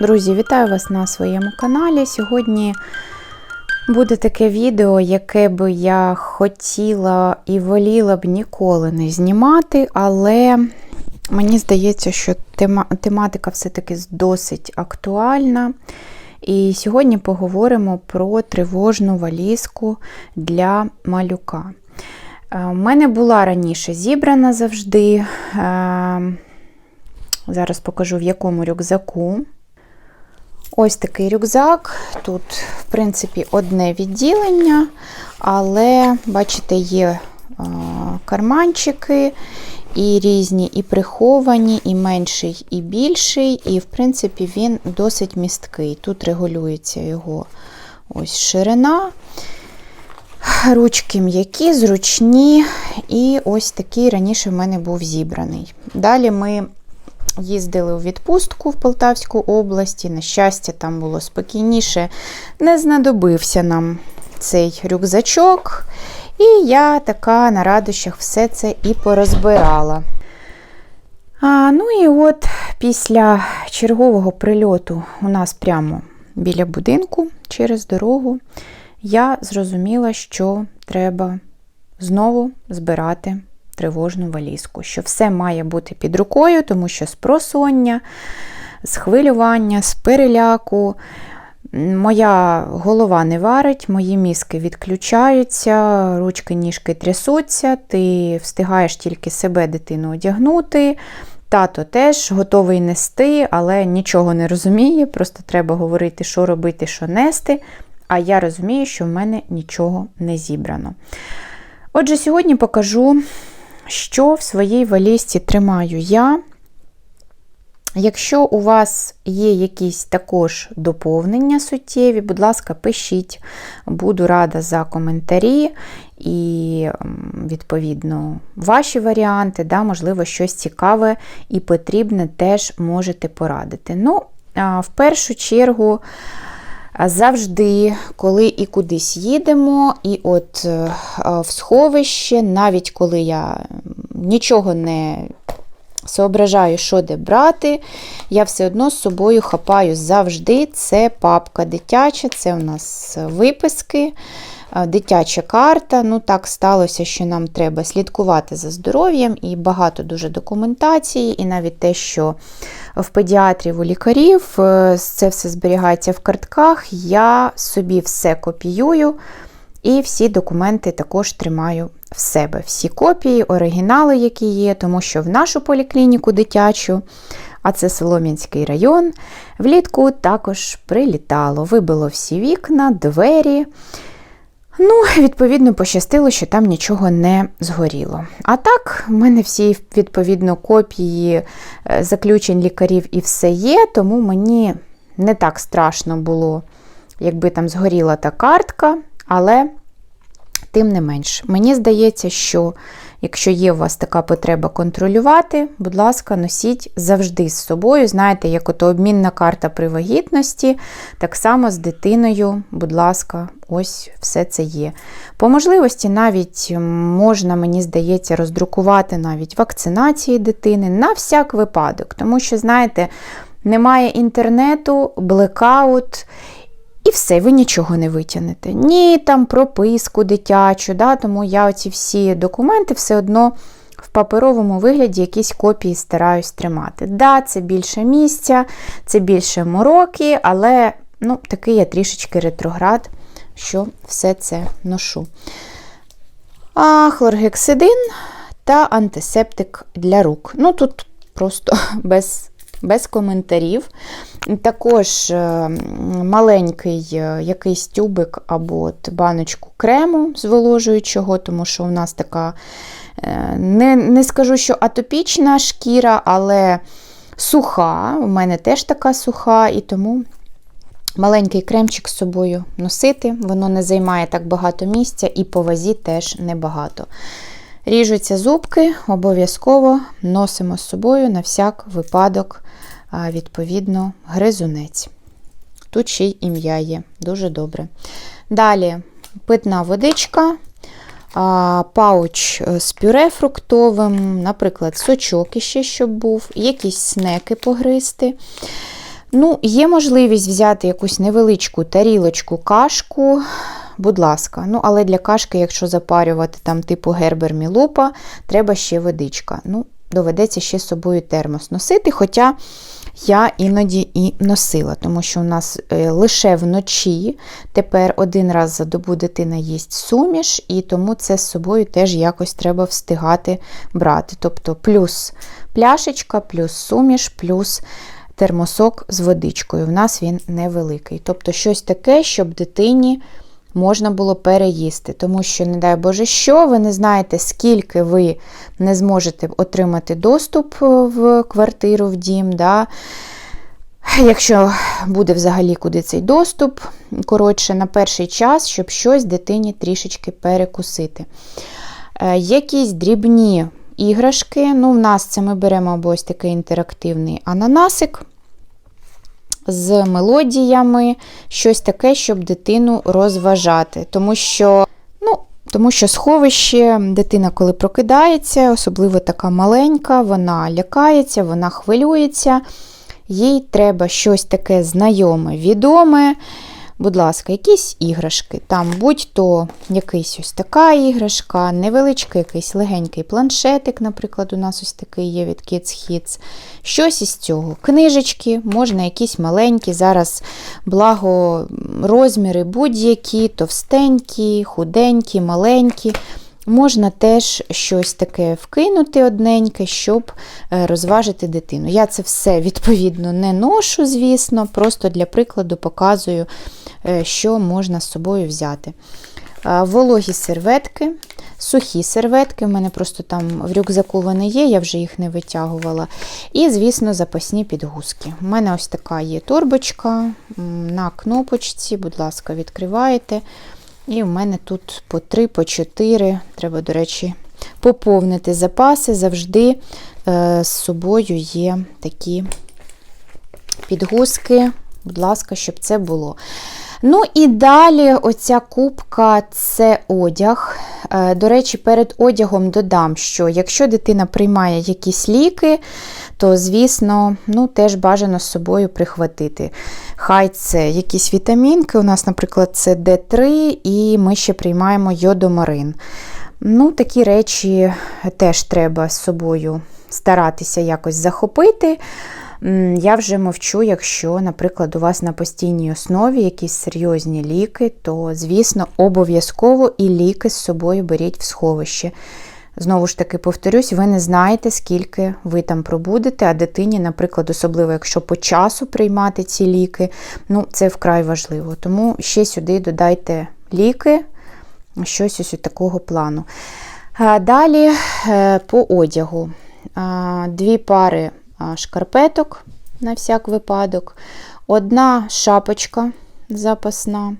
Друзі, вітаю вас на своєму каналі. Сьогодні буде таке відео, яке би я хотіла і воліла б ніколи не знімати, але мені здається, що тема, тематика все-таки досить актуальна. І сьогодні поговоримо про тривожну валізку для малюка. Е, У мене була раніше зібрана завжди. е, Зараз покажу в якому рюкзаку. Ось такий рюкзак. Тут, в принципі, одне відділення, але, бачите, є а, карманчики і різні, і приховані, і менший, і більший. І, в принципі, він досить місткий. Тут регулюється його ось ширина. Ручки м'які, зручні, і ось такий раніше в мене був зібраний. Далі ми їздили у відпустку в Полтавську області. На щастя, там було спокійніше. Не знадобився нам цей рюкзачок. І я така на радощах все це і порозбирала. А, ну і от після чергового прильоту у нас прямо біля будинку через дорогу я зрозуміла, що треба знову збирати тривожну валізку, що все має бути під рукою, тому що з просоння, з хвилювання, з переляку. Моя голова не варить, мої мізки відключаються, ручки, ніжки трясуться, ти встигаєш тільки себе дитину одягнути. Тато теж готовий нести, але нічого не розуміє, просто треба говорити, що робити, що нести. А я розумію, що в мене нічого не зібрано. Отже, сьогодні покажу, що в своїй валізці тримаю я. Якщо у вас є якісь також доповнення суттєві, будь ласка, пишіть, буду рада за коментарі і, відповідно, ваші варіанти, да, можливо, щось цікаве і потрібне теж можете порадити. Ну, в першу чергу, завжди, коли і кудись їдемо, і от в сховище, навіть коли я нічого не соображаю, що де брати, я все одно з собою хапаю завжди. Це папка дитяча, це у нас виписки, дитяча карта. Ну, так сталося, що нам треба слідкувати за здоров'ям, і багато дуже документації, і навіть те, що в педіатрів у лікарів це все зберігається в картках. Я собі все копіюю. І всі документи також тримаю в себе. Всі копії, оригінали, які є, тому що в нашу поліклініку дитячу, а це Солом'янський район, влітку також прилітало. Вибило всі вікна, двері. Ну, відповідно, пощастило, що там нічого не згоріло. А так, в мене всі, відповідно, копії заключень лікарів і все є, тому мені не так страшно було, якби там згоріла та картка. Але, тим не менш, мені здається, що якщо є у вас така потреба контролювати, будь ласка, носіть завжди з собою. Знаєте, як ото обмінна карта при вагітності, так само з дитиною, будь ласка, ось все це є. По можливості, навіть можна, мені здається, роздрукувати навіть вакцинації дитини на всяк випадок, тому що, знаєте, немає інтернету, блекаут. І все, ви нічого не витягнете. Ні, там прописку дитячу, да, тому я оці всі документи все одно в паперовому вигляді якісь копії стараюсь тримати. Да, це більше місця, це більше мороки, але ну, такий я трішечки ретроград, що все це ношу. А, Хлоргексидин та антисептик для рук. Ну, тут просто без без коментарів. Також маленький якийсь тюбик або баночку крему зволожуючого, тому що у нас така, не, не скажу, що атопічна шкіра, але суха. У мене теж така суха, і тому. Маленький кремчик з собою носити, воно не займає так багато місця, і по вазі теж небагато. Ріжуться зубки, обов'язково носимо з собою на всяк випадок, відповідно, гризунець. Тут ще й ім'я є, дуже добре. Далі питна водичка, пауч з пюре фруктовим, наприклад, сочок іще, щоб був, якісь снеки погризти. Ну, є можливість взяти якусь невеличку тарілочку, кашку, будь ласка. Ну, але для кашки, якщо запарювати там типу гербер мілупа, треба ще водичка. Ну, доведеться ще з собою термос носити. Хоча я іноді і носила, тому що у нас е, лише вночі тепер один раз за добу дитина їсть суміш, і тому це з собою теж якось треба встигати брати. Тобто плюс пляшечка, плюс суміш, плюс термосок з водичкою. В нас він невеликий. Тобто щось таке, щоб дитині. Можна було переїсти, тому що, не дай Боже, що, ви не знаєте, скільки ви не зможете отримати доступ в квартиру, в дім. Да? Якщо буде взагалі куди цей доступ, коротше, на перший час, щоб щось дитині трішечки перекусити. Е, якісь дрібні іграшки. Ну, в нас це ми беремо або ось такий інтерактивний ананасик з мелодіями, щось таке, щоб дитину розважати. Тому що, ну, тому що сховище, дитина, коли прокидається, особливо така маленька, вона лякається, вона хвилюється, їй треба щось таке знайоме, відоме. Будь ласка, якісь іграшки. Там будь-то якийсь ось така іграшка, невеличкий якийсь легенький планшетик, наприклад, у нас ось такий є від Kids Hits. Щось із цього. Книжечки, можна якісь маленькі, зараз благо розміри будь-які, товстенькі, худенькі, маленькі. Можна теж щось таке вкинути одненьке, щоб е, розважити дитину. Я це все, відповідно, не ношу, звісно, просто для прикладу показую, е, що можна з собою взяти. Вологі серветки, сухі серветки, в мене просто там в рюкзаку вони є, я вже їх не витягувала. І, звісно, запасні підгузки. У мене ось така є торбочка на кнопочці, будь ласка, відкриваєте. І в мене тут по 3, по 4. Треба, до речі, поповнити запаси. Завжди е, з собою є такі підгузки. Будь ласка, щоб це було. Ну і далі оця кубка це одяг. Е, до речі, перед одягом додам, що якщо дитина приймає якісь ліки, то, звісно, ну, теж бажано з собою прихватити. Хай це якісь вітамінки. У нас, наприклад, це Д3, і ми ще приймаємо йодомарин. Ну, Такі речі теж треба з собою старатися якось захопити. Я вже мовчу, якщо, наприклад, у вас на постійній основі якісь серйозні ліки, то, звісно, обов'язково і ліки з собою беріть в сховище. Знову ж таки, повторюсь, ви не знаєте, скільки ви там пробудете, а дитині, наприклад, особливо, якщо по часу приймати ці ліки, ну, це вкрай важливо. Тому ще сюди додайте ліки, щось ось такого плану. Далі е, по одягу. Дві пари шкарпеток на всяк випадок, одна шапочка запасна.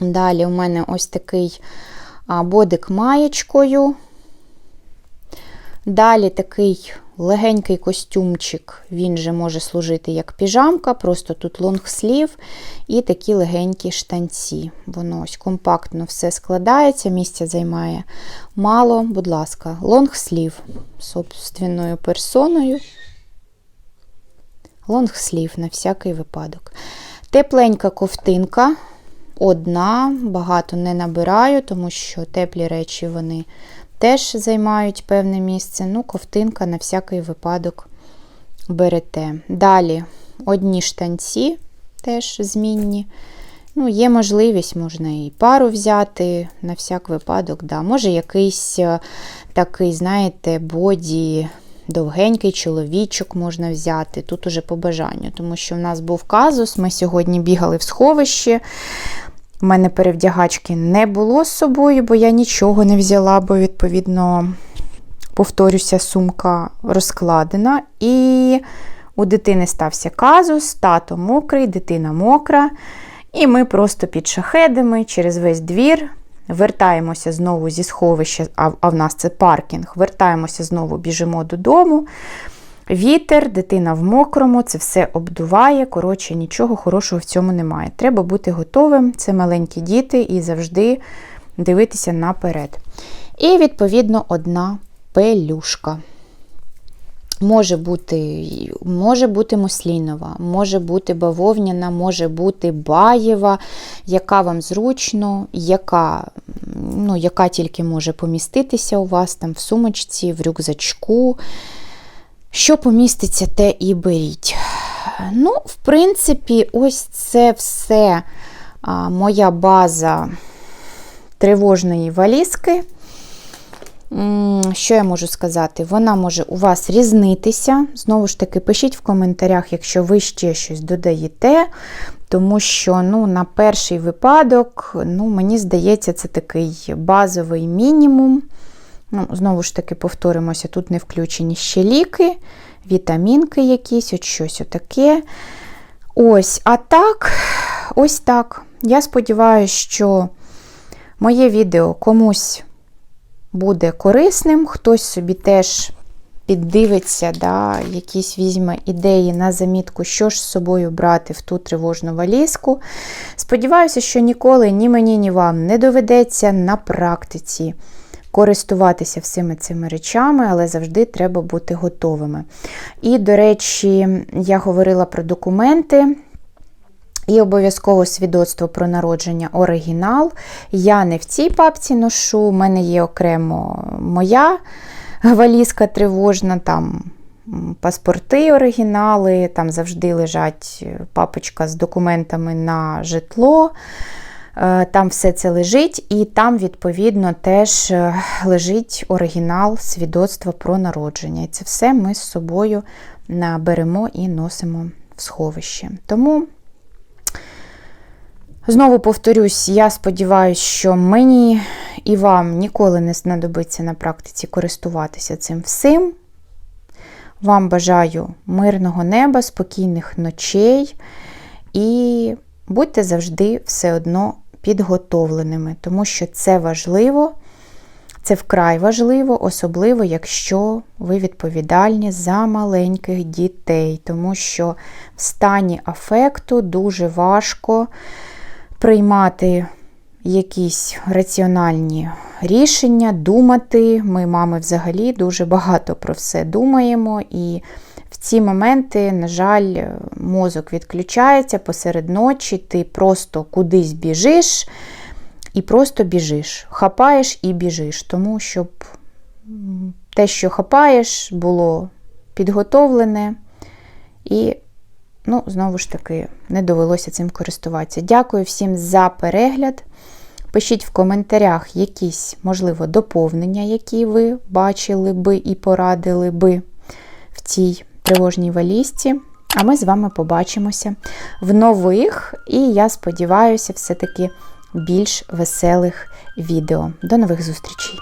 Далі у мене ось такий бодик маєчкою. Далі такий легенький костюмчик, він же може служити як піжамка, просто тут лонгслів і такі легенькі штанці. Воно ось компактно все складається, місця займає мало, будь ласка, лонгслів собственною персоною. Лонгслів на всякий випадок. Тепленька ковтинка. Одна, багато не набираю, тому що теплі речі вони теж займають певне місце. Ну, ковтинка на всякий випадок берете. Далі одні штанці, теж змінні. Ну, Є можливість, можна і пару взяти, на всяк випадок. да. Може, якийсь е, такий, знаєте, боді. Довгенький чоловічок можна взяти, тут уже по бажанню, тому що в нас був казус, ми сьогодні бігали в сховище. У мене перевдягачки не було з собою, бо я нічого не взяла, бо, відповідно, повторюся, сумка розкладена. І у дитини стався казус, тато мокрий, дитина мокра. І ми просто під шахедами через весь двір вертаємося знову зі сховища, а в нас це паркінг, вертаємося знову, біжимо додому. Вітер, дитина в мокрому, це все обдуває. Коротше, нічого хорошого в цьому немає. Треба бути готовим, це маленькі діти, і завжди дивитися наперед. І, відповідно, одна пелюшка. Може бути, може бути муслінова, може бути бавовняна, може бути баєва, яка вам зручно, яка ну, яка тільки може поміститися у вас там в сумочці, в рюкзачку. Що поміститься, те і беріть. Ну, в принципі, ось це все моя база тривожної валізки. Що я можу сказати? Вона може у вас різнитися. Знову ж таки, пишіть в коментарях, якщо ви ще щось додаєте, тому що ну, на перший випадок, ну, мені здається, це такий базовий мінімум. Ну, Знову ж таки, повторимося, тут не включені ще ліки, вітамінки якісь, от щось отаке. Ось, а так, ось так. Я сподіваюся, що моє відео комусь буде корисним, хтось собі теж піддивиться, да, якісь візьме ідеї на замітку, що ж з собою брати в ту тривожну валізку. Сподіваюся, що ніколи ні мені, ні вам не доведеться на практиці користуватися всіми цими речами, але завжди треба бути готовими. І, до речі, я говорила про документи. І обов'язково свідоцтво про народження оригінал. Я не в цій папці ношу, у мене є окремо моя валізка тривожна, там паспорти, оригінали, там завжди лежать папочка з документами на житло. Е, там все це лежить, і там, відповідно, теж е, лежить оригінал свідоцтва про народження. І це все ми з собою беремо і носимо в сховище. Тому. Знову повторюсь, я сподіваюся, що мені і вам ніколи не знадобиться на практиці користуватися цим всім. Вам бажаю мирного неба, спокійних ночей і будьте завжди все одно підготовленими, тому що це важливо, це вкрай важливо, особливо, якщо ви відповідальні за маленьких дітей, тому що в стані афекту дуже важко приймати якісь раціональні рішення, думати. Ми, мами, взагалі, дуже багато про все думаємо, і ці моменти, на жаль, мозок відключається посеред ночі, ти просто кудись біжиш і просто біжиш. Хапаєш і біжиш, тому щоб те, що хапаєш, було підготовлене. І Ну, знову ж таки, не довелося цим користуватися. Дякую всім за перегляд. Пишіть в коментарях якісь, можливо, доповнення, які ви бачили би і порадили би в цій тривожній валізці. А ми з вами побачимося в нових і, я сподіваюся, все-таки більш веселих відео. До нових зустрічей!